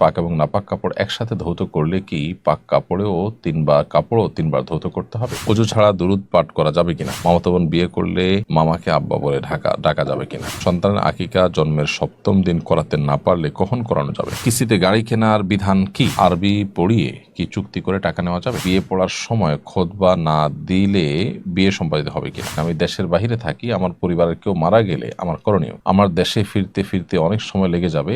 পাক এবং নাপাক কাপড় একসাথে ধৌত করলে কি পাক কাপড়েও তিনবার, কাপড়ও তিনবার ধৌত করতে হবে? অজু ছাড়া দুরুদ পাঠ করা যাবে কিনা? মামাতো বোন বিয়ে করলে মামাকে আব্বা বলে ঢাকা, ডাকা যাবে কিনা? সন্তানের আকিকা জন্মের সপ্তম দিন করাতে না পারলে কখন করানো যাবে? কিস্তিতে গাড়ি কেনার বিধান কি? আরবি পড়িয়ে কি চুক্তি করে টাকা নেওয়া যাবে? বিয়ে পড়ার সময় খোদবা না দিলে বিয়ে সম্পাদিত হবে কিনা? আমি দেশের বাইরে থাকি, আমার পরিবারের কেউ মারা গেলে আমার করণীয়? আমার দেশে ফিরতে ফিরতে অনেক সময় লেগে যাবে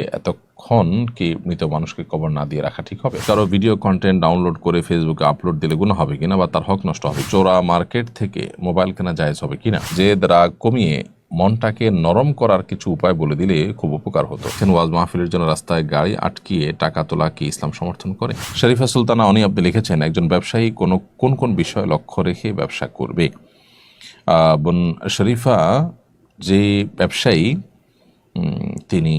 এতক্ষণ কি মৃত মানুষকে কবর না দিয়ে রাখা ঠিক হবে? কারও ভিডিও কন্টেন্ট ডাউনলোড করে ফেসবুকে আপলোড দিলে গুণ হবে কিনা বা তার হক নষ্ট হবে? চোরা মার্কেট থেকে মোবাইল কেনা জায়েজ হবে কিনা? যে রাগ কমিয়ে মনটাকে নরম করার কিছু উপায় বলে দিলে খুব উপকার হতো। ওয়াজ মাহফিলের জন্য রাস্তায় গাড়ি আটকিয়ে টাকা তোলা কি ইসলাম সমর্থন করে? শরীফা সুলতানা অনি আপনি লিখেছেন, একজন ব্যবসায়ী কোনো, কোন কোন বিষয় লক্ষ্য রেখে ব্যবসা করবে? বোন শরীফা যে ব্যবসায়ী তিনি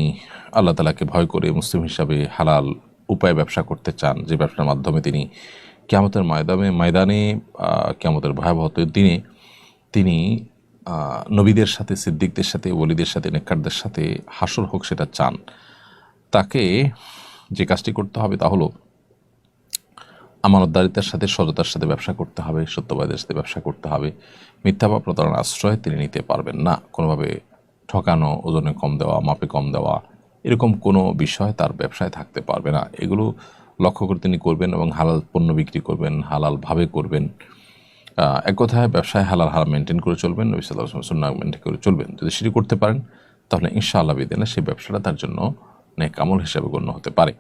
আল্লাহ তালাকে ভয় করে মুসলিম হিসাবে হালাল উপায়ে ব্যবসা করতে চান, যে ব্যবসার মাধ্যমে তিনি কেয়ামতের ময়দানে ময়দানে কেয়ামতের ভয়াবহতের দিনে তিনি নবীদের সাথে, সিদ্দিকদের সাথে, ওলিদের সাথে, নেককারদের সাথে হাসর হোক সেটা চান। তাকে যে কাজটি করতে হবে তা হলো আমানতদারিতার সাথে, সততার সাথে ব্যবসা করতে হবে, সত্যবাদের সাথে ব্যবসা করতে হবে। মিথ্যা বা প্রতারণার আশ্রয় তিনি নিতে পারবেন না। কোনোভাবে ঠকানো, ওজনে কম দেওয়া, মাপে কম দেওয়া এরকম কোনো বিষয় তার ব্যবসায় থাকতে পারবে না। এগুলো লক্ষ্য করে তিনি করবেন এবং হালাল পণ্য বিক্রি করবেন, হালালভাবে করবেন। এক কথায় ব্যবসায় হালাল হালাল মেনটেন করে চলবেন, নবী সুন্না মেনটেন করে চলবেন। যদি সেটি করতে পারেন, তাহলে ইনশাআল্লাহ বিদিনে সেই ব্যবসাটা তার জন্য নেক আমল হিসাবে গণ্য হতে পারে।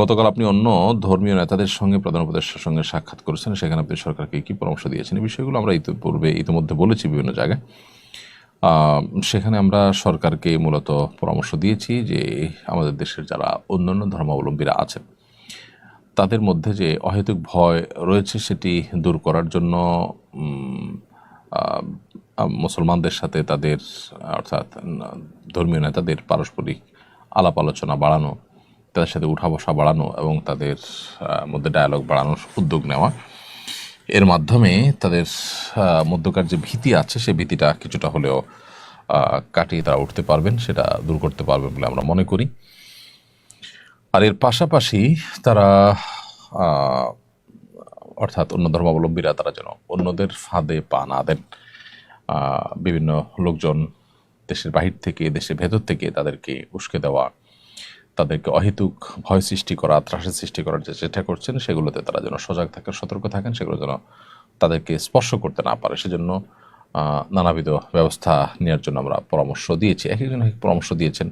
গতকাল আপনি অন্য ধর্মীয় নেতাদের সঙ্গে প্রধান উপদেষ্টার সঙ্গে সাক্ষাৎ করেছেন। সেখানে আপনি সরকারকে কী পরামর্শ দিয়েছেন? এই বিষয়গুলো আমরা ইতিপূর্বে, ইতিমধ্যে বলেছি বিভিন্ন জায়গায়। সেখানে আমরা সরকারকে মূলত পরামর্শ দিয়েছি যে আমাদের দেশের যারা অন্যান্য ধর্মাবলম্বীরা আছেন, তাদের মধ্যে যে অহেতুক ভয় রয়েছে সেটি দূর করার জন্য মুসলমানদের সাথে তাদের, অর্থাৎ, ধর্মীয় নেতাদের পারস্পরিক আলাপ আলোচনা বাড়ানো, তাদের সাথে উঠা বসা বাড়ানো এবং তাদের মধ্যে ডায়ালগ বাড়ানোর উদ্যোগ নেওয়া এর মাধ্যমে তাদের মধ্যকার যে ভীতি আছে সেই ভীতিটা কিছুটা হলেও কাটিয়ে তারা উঠতে পারবেন, সেটা দূর করতে পারবেন বলে আমরা মনে করি। আর এর পাশাপাশি তারা অর্থাৎ অন্য ধর্মাবলম্বীরা তারা যেন অন্যদের ফাঁদে পা না দেন বিভিন্ন লোকজন দেশের বাহির থেকে, দেশের ভেতর থেকে তাদেরকে উস্কে দেওয়া তাদেরকে অহেতুক ভয় সৃষ্টি করা, ত্রাসের সৃষ্টি করার যে চেষ্টা করছেন, সেগুলোতে তারা যেন সজাগ থাকেন, সতর্ক থাকেন, সেগুলো যেন তাদেরকে স্পর্শ করতে না পারে। সেজন্য নানাবিধ ব্যবস্থা নেওয়ার জন্য আমরা পরামর্শ দিয়েছি। এক একজন এক এক পরামর্শ দিয়েছেন।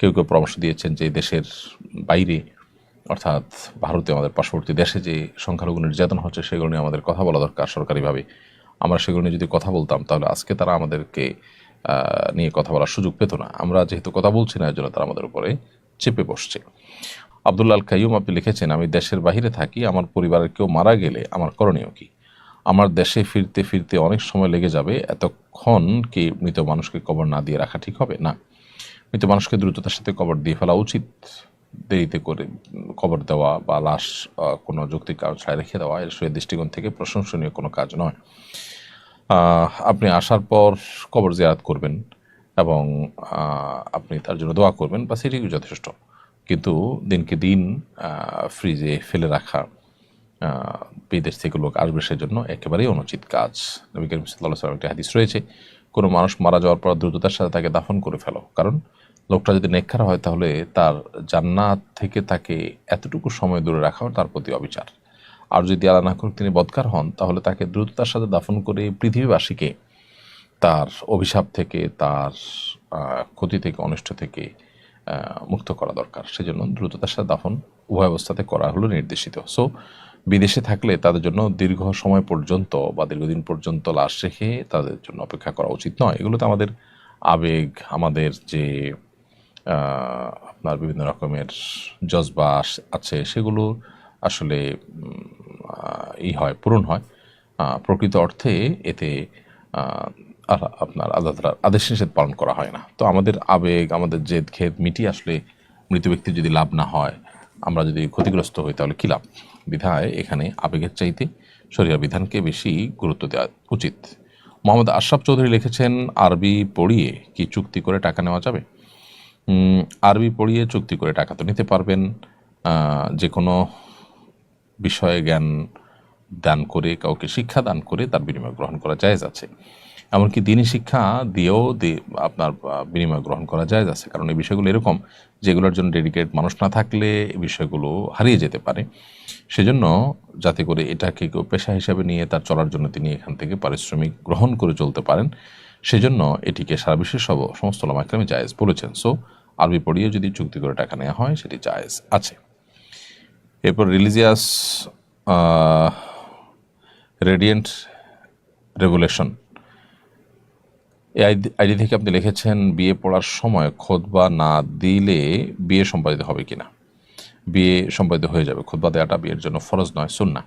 কেউ কেউ পরামর্শ দিয়েছেন যে দেশের বাইরে, অর্থাৎ ভারতে আমাদের পার্শ্ববর্তী দেশে যে সংখ্যালঘু নির্যাতন হচ্ছে, সেগুলো নিয়ে আমাদের কথা বলা দরকার সরকারিভাবে। আমরা সেগুলো নিয়ে যদি কথা বলতাম, তাহলে আজকে তারা আমাদেরকে নিয়ে কথা বলার সুযোগ পেত না। আমরা যেহেতু কথা বলছি না এর জন্য তারা আমাদের উপরে চেপে বসছে। আবদুল্লাল কাইয়ুম আপনি লিখেছেন, আমি দেশের বাইরে থাকি, আমার পরিবারের কেউ মারা গেলে আমার করণীয় কি? আমার দেশে ফিরতে ফিরতে অনেক সময় লেগে যাবে, এতক্ষণ কি মৃত মানুষকে কবর না দিয়ে রাখা ঠিক হবে? না। মৃত মানুষকে দ্রুততার সাথে কবর দিয়ে ফেলা উচিত। দেরিতে করে কবর দেওয়া বা লাশ কোনো কারণ ছাড়া রেখে দেওয়া, এর সে দৃষ্টিকোণ থেকে প্রশংসনীয় কোনো কাজ নয়। আপনি আসার পর কবর জিয়ারাত করবেন। এবং আপনি তার জন্য দোয়া করবেন বা সেটি যথেষ্ট। কিন্তু দিনকে দিন ফ্রিজে ফেলে রাখা বিদেশ থেকে লোক আসবে সেজন্য একেবারেই অনুচিত কাজ। নবী করিম সাল্লাহ একটি হাদিস রয়েছে, কোনো মানুষ মারা যাওয়ার পর দ্রুততার সাথে তাকে দাফন করে ফেলো। কারণ লোকটা যদি নেককার হয় তাহলে তার জান্নাত থেকে তাকে এতটুকু সময় দূরে রাখাও তার প্রতি অবিচার। আর যদি আল্লাহ না করুক তিনি বদকার হন, তাহলে তাকে দ্রুততার সাথে দাফন করে পৃথিবীবাসীকে তার অভিশাপ থেকে, তার ক্ষতি থেকে, অনিষ্ট থেকে মুক্ত করা দরকার। সেজন্য দ্রুততার সাথে দাফন উভয় অবস্থাতে করা হলো নির্দেশিত। সো বিদেশে থাকলে তাদের জন্য দীর্ঘ সময় পর্যন্ত বা দীর্ঘদিন পর্যন্ত লাশ রেখে তাদের জন্য অপেক্ষা করা উচিত নয়। এগুলোতে আমাদের আবেগ, আমাদের যে আপনার বিভিন্ন রকমের জজবা আছে, সেগুলো আসলে ই হয়, পূরণ হয়। প্রকৃত অর্থে এতে আর- আপনার আল্লাহ আদেশ নিষেধ পালন করা হয় না। তো আমাদের আবেগ, আমাদের জেদ, খেদ মিটিয়ে আসলে মৃত ব্যক্তির যদি লাভ না হয়, আমরা যদি ক্ষতিগ্রস্ত হই, তাহলে কী লাভ? বিধায় এখানে আবেগের চাইতে শরিয়া বিধানকে বেশি গুরুত্ব দেওয়া উচিত। মোহাম্মদ আশরাফ চৌধুরী লিখেছেন, আরবি পড়িয়ে কি চুক্তি করে টাকা নেওয়া যাবে? আরবি পড়িয়ে চুক্তি করে টাকা তো নিতে পারবেন যে কোনো বিষয়ে জ্ঞান দান করে, কাউকে শিক্ষা দান করে তার বিনিময় গ্রহণ করা জায়েজ আছে। এমনকি দিনই শিক্ষা দিয়েও আপনার বিনিময় গ্রহণ করা জায়েজ আছে কারণ এই বিষয়গুলো এরকম যেগুলোর জন্য ডেডিকেট মানুষ না থাকলে এই বিষয়গুলো হারিয়ে যেতে পারে। সেজন্য যাতে করে এটাকে কেউ পেশা হিসাবে নিয়ে তার চলার জন্য তিনি এখান থেকে পারিশ্রমিক গ্রহণ করে চলতে পারেন। সেজন্য এটিকে সারা বিশ্বের সব, সমস্ত লামাক্রামে জায়েজ বলেছেন। সো, আরবি পড়িয়ে যদি চুক্তি করে টাকা নেওয়া হয়, সেটি জায়েজ আছে। এরপর রিলিজিয়াস রেডিয়েন্ট রেভুলেশন। এই আইডি- থেকে আপনি লিখেছেন, বিয়ে পড়ার সময় খোদবা না দিলে বিয়ে সম্পাদিত হবে কিনা? বিয়ে সম্পাদিত হয়ে যাবে। খোদবা দেওয়াটা বিয়ের জন্য ফরজ নয় সুন্না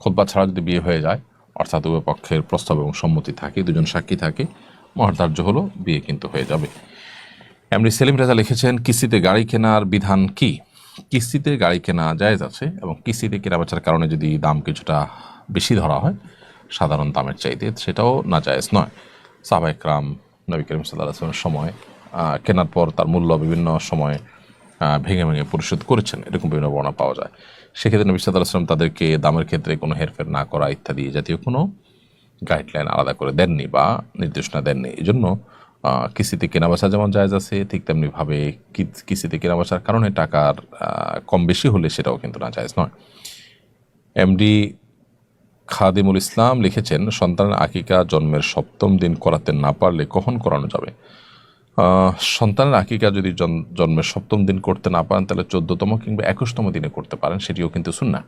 খোদবা ছাড়া যদি বিয়ে হয়ে যায়, অর্থাৎ উভয় পক্ষের প্রস্তাব এবং সম্মতি থাকে, দুজন সাক্ষী থাকে, মহার্ধার্য হলো বিয়ে কিন্তু হয়ে যাবে। এমনি সেলিম রাজা লিখেছেন, কিস্তিতে গাড়ি কেনার বিধান কি? কিস্তিতে গাড়ি কেনা জায়েজ আছে এবং কিস্তিতে কেনাবেচার কারণে যদি দাম কিছুটা বেশি ধরা হয়, সাধারণ দামের চাইতে সেটাও না জায়েজ নয়। সাহবাইকরাম নবী করিম সাল্লাহ আসলামের সময় কেনার পর তার মূল্য বিভিন্ন সময়ে ভেঙে ভেঙে পরিশোধ করেছেন এরকম বিভিন্ন বর্ণনা পাওয়া যায় সেক্ষেত্রে নবী সাল্লাহ আসলাম তাদেরকে দামের ক্ষেত্রে কোনো হেরফের না করা ইত্যাদি জাতীয় কোনো গাইডলাইন আলাদা করে দেননি বা নির্দেশনা দেননি এই জন্য কিস্তিতে কেনাবেচা যেমন জায়জ আছে ঠিক তেমনিভাবে কিস্তিতে কেনাবেচার কারণে টাকার কম বেশি হলে সেটাও কিন্তু না জায়জ নয় এমডি খাদিমুল ইসলাম লিখেছেন, সন্তানের আকিকা জন্মের সপ্তম দিন করাতে না পারলে কখন করানো যাবে? সন্তানের আকিকা যদি জন্মের সপ্তম দিন করতে না পারেন, তাহলে চোদ্দতম কিংবা একুশতম দিনে করতে পারেন, সেটিও কিন্তু শুননা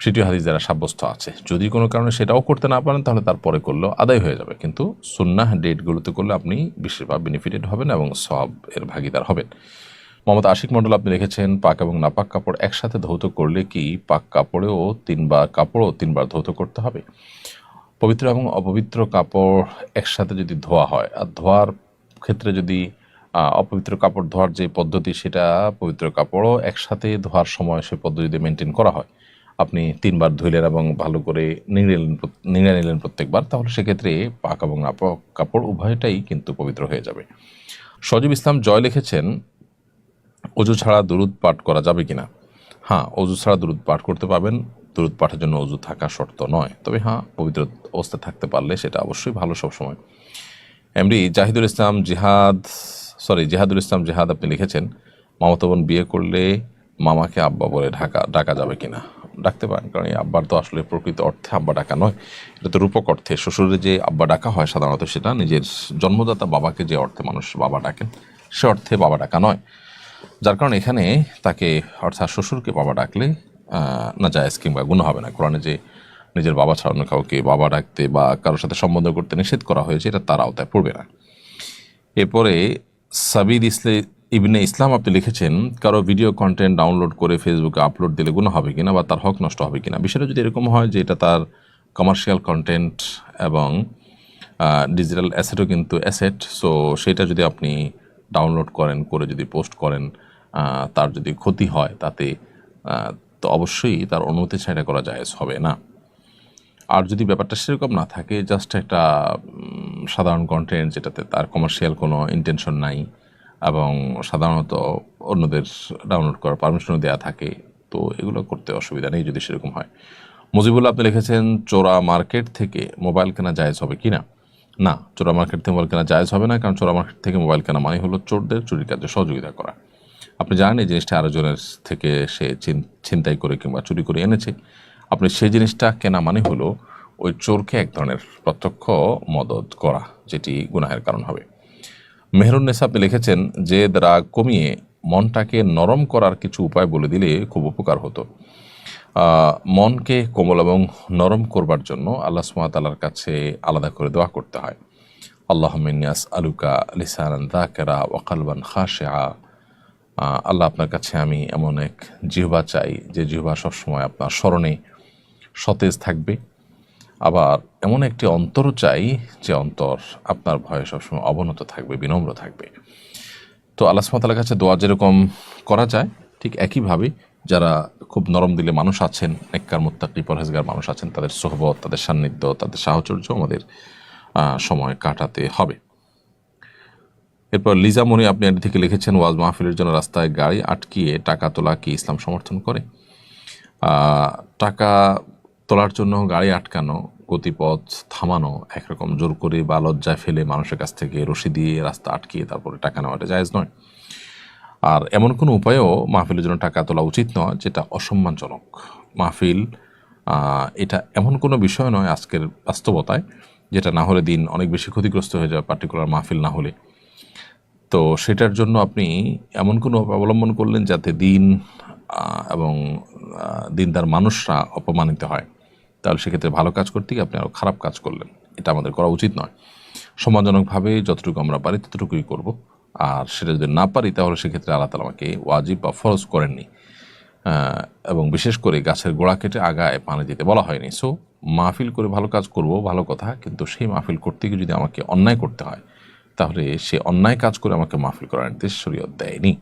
সেটিও হাদিস দ্বারা সাব্যস্ত আছে। যদি কোনো কারণে সেটাও করতে না পারেন, তাহলে তারপরে করলেও আদায় হয়ে যাবে। কিন্তু সুন্নাহ ডেটগুলোতে করলে আপনি বিশেষভাবে বেনিফিটেড হবেন এবং সব এর ভাগিদার হবেন। মোহাম্মদ আশিক মণ্ডল, আপনি লিখেছেন পাক এবং নাপাক কাপড় একসাথে ধৌত করলে কি পাক কাপড়েও তিনবার, কাপড়ও তিনবার ধৌত করতে হবে? পবিত্র এবং অপবিত্র কাপড় একসাথে যদি ধোয়া হয়, আর ধোয়ার ক্ষেত্রে যদি অপবিত্র কাপড় ধোয়ার যে পদ্ধতি, সেটা পবিত্র কাপড়ও একসাথে ধোয়ার সময় সে পদ্ধতিতে মেনটেন করা হয়। আপনি তিনবার ধুইলেন এবং ভালো করে নিংড়ে নিলেন প্রত- নিংড়ে নিলেন প্রত্যেকবার, তাহলে সেক্ষেত্রে পাক এবং নাপাক কাপড় উভয়টাই কিন্তু পবিত্র হয়ে যাবে। সজীব ইসলাম জয় লিখেছেন অজু ছাড়া দুরুদ পাঠ করা যাবে কিনা? হ্যাঁ অজু ছাড়া দুরুদ পাঠ করতে পারবেন। দুরুদ পাঠের জন্য অজু থাকা শর্ত নয়। তবে হ্যাঁ পবিত্র অবস্থায় থাকতে পারলে সেটা অবশ্যই ভালো সবসময়। এমডি, জাহিদুল ইসলাম জিহাদ সরি জিহাদুল ইসলাম জিহাদ আপনি লিখেছেন, মামাতো বোন বিয়ে করলে মামাকে আব্বা বলে ঢাকা, ডাকা যাবে কিনা? ডাকতে পারেন, কারণ এই আব্বার তো আসলে প্রকৃত অর্থে আব্বা ডাকা নয়। এটা তো রূপক অর্থে। শ্বশুরের যে আব্বা ডাকা হয় সাধারণত সেটা নিজের জন্মদাতা বাবাকে যে অর্থে মানুষ বাবা ডাকেন, সে অর্থে বাবা ডাকা নয়। যার কারণে এখানে তাকে, অর্থাৎ শ্বশুরকে বাবা ডাকলে না জায়েজ কিংবা গুণ হবে না। কোরআনে যে নিজের বাবা ছাড়ানো কাউকে বাবা ডাকতে বা কারোর সাথে সম্বন্ধ করতে নিষেধ করা হয়েছে, এটা তার আওতায় পড়বে না। এরপরে সাবিদ ইসলে, ইবনে ইসলাম আপনি লিখেছেন, কারও ভিডিও কন্টেন্ট ডাউনলোড করে ফেসবুকে আপলোড দিলে গুণ হবে কিনা বা তার হক নষ্ট হবে কিনা? বিষয়টা যদি এরকম হয় যে এটা তার কমার্শিয়াল কন্টেন্ট এবং ডিজিটাল অ্যাসেটও কিন্তু অ্যাসেট সো সেটা যদি আপনি ডাউনলোড করেন, করে যদি পোস্ট করেন তার যদি ক্ষতি হয়, তাতে তো অবশ্যই তার অনুমতি ছাড়া করা যায় হবে না। আর যদি ব্যাপারটা সেরকম না থাকে জাস্ট একটা সাধারণ কন্টেন্ট যেটাতে তার কমার্শিয়াল কোনো ইন্টেনশন নাই এবং সাধারণত অন্যদের ডাউনলোড করার পারমিশনও দেওয়া থাকে, তো এগুলো করতে অসুবিধা নেই যদি সেরকম হয়। মুজিবুল্লাহ, আপনি লিখেছেন, চোরা মার্কেট থেকে মোবাইল কেনা জায়েজ হবে কি না না, চোরা মার্কেট থেকে মোবাইল কেনা জায়েজ হবে না, কারণ চোরা মার্কেট থেকে মোবাইল কেনা মানে হলো চোরদের চুরির কাজে সহযোগিতা করা। আপনি জানেন এই জিনিসটা আরেকজনের থেকে সে ছিন- ছিনতাই করে কিংবা চুরি করে এনেছে। আপনি সেই জিনিসটা কেনা মানে হলো ওই চোরকে এক ধরনের প্রত্যক্ষ মদত করা, যেটি গুনাহের কারণ হবে। মেহরুন্নেসা আপনি লিখেছেন, যে রাগ কমিয়ে মনটাকে নরম করার কিছু উপায় বলে দিলে খুব উপকার হতো। মনকে কোমল এবং নরম করবার জন্য আল্লাহ সুমাতালার কাছে আলাদা করে দোয়া করতে হয়। আল্লাহ মিনিয়াস আলুকা লিসানান দাকেরা ওয়াকালবান খাশা আল্লাহ আপনার কাছে আমি এমন এক জিহবা চাই, যে জিহবা সবসময় আপনার স্মরণে সতেজ থাকবে। আবার এমন একটি অন্তরও চাই, যে অন্তর আপনার ভয়ে সবসময় অবনত থাকবে, বিনম্র থাকবে। তো আল্লাহ সুমাতালার কাছে দোয়া যেরকম করা যায়, ঠিক একইভাবে যারা খুব নরম দিলে মানুষ আছেন, নেককার, মুত্তাকি, পরহেজগার মানুষ আছেন, তাদের সোহবত, তাদের সান্নিধ্য, তাদের সাহচর্য আমাদের সময় কাটাতে হবে। এরপর লিজা মনি আপনি আইডি থেকে লিখেছেন, ওয়াজ মাহফিলের জন্য রাস্তায় গাড়ি আটকিয়ে টাকা তোলা কি ইসলাম সমর্থন করে? টাকা তোলার জন্য গাড়ি আটকানো, গতিপথ থামানো, একরকম জোর করে বা লজ্জায় ফেলে মানুষের কাছ থেকে রশি দিয়ে রাস্তা আটকিয়ে তারপরে টাকা নেওয়াটা জায়েজ নয়। আর এমন কোনো উপায়েও মাহফিলের জন্য টাকা তোলা উচিত নয়, যেটা অসম্মানজনক। মাহফিল এটা এমন কোনো বিষয় নয় আজকের বাস্তবতায়, যেটা না হলে দিন অনেক বেশি ক্ষতিগ্রস্ত হয়ে যাবে পার্টিকুলার মাহফিল না হলে। তো সেটার জন্য আপনি এমন কোনো অবলম্বন করলেন যাতে দিন এবং দিনদার মানুষরা অপমানিত হয়? তাহলে সেক্ষেত্রে ভালো কাজ করতে গিয়ে আপনি আরও খারাপ কাজ করলেন। এটা আমাদের করা উচিত নয়। সম্মানজনকভাবে যতটুকু আমরা পারি ততটুকুই করব। আর সেটা যদি না পারি, তাহলে সেক্ষেত্রে আল্লাহ তালা আমাকে ওয়াজিব বা ফরজ করেননি। এবং বিশেষ করে গাছের গোড়া কেটে আগায় পানি দিতে বলা হয়নি। সো মাহফিল করে ভালো কাজ করব, ভালো কথা, কিন্তু সেই মাহফিল করতে গিয়ে যদি আমাকে অন্যায় করতে হয়, তাহলে সে অন্যায় কাজ করে আমাকে মাহফিল করার নির্দেশ শরীয়ত দেয়নি।